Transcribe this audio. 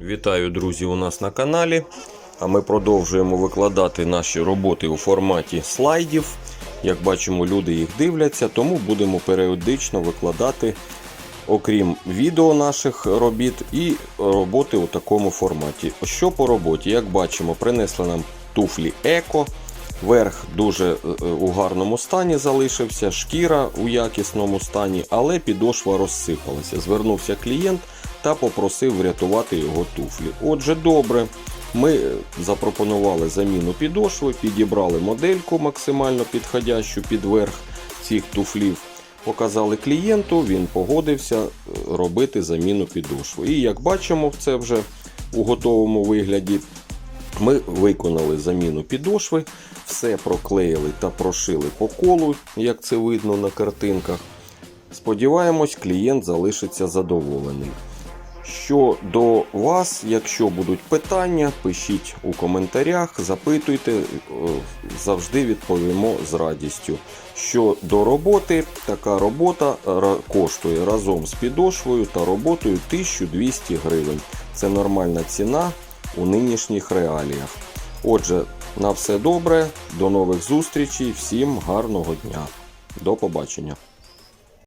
Вітаю, друзі, у нас на каналі. А ми продовжуємо викладати наші роботи у форматі слайдів. Як бачимо, люди їх дивляться, тому будемо періодично викладати, окрім відео наших робіт, і роботи у такому форматі. Що по роботі? Як бачимо, принесли нам туфлі Еко. Верх дуже е, у гарному стані залишився, шкіра у якісному стані, але підошва розсипалася. Звернувся клієнт та попросив врятувати його туфлі. Отже, добре. Ми запропонували заміну підошви, підібрали модельку максимально підходящу під верх цих туфлів. Показали клієнту, він погодився е, робити заміну підошви. І як бачимо, це вже у готовому вигляді. Ми виконали заміну підошви, все проклеїли та прошили по колу, як це видно на картинках. Сподіваємось, клієнт залишиться задоволений. Що до вас, якщо будуть питання, пишіть у коментарях, запитуйте, е, завжди відповімо з радістю. Що до роботи, така робота коштує разом з підошвою та роботою 1200 гривень. Це нормальна ціна у нинішніх реаліях. Отже, на все добре, до нових зустрічей, всім гарного дня. До побачення.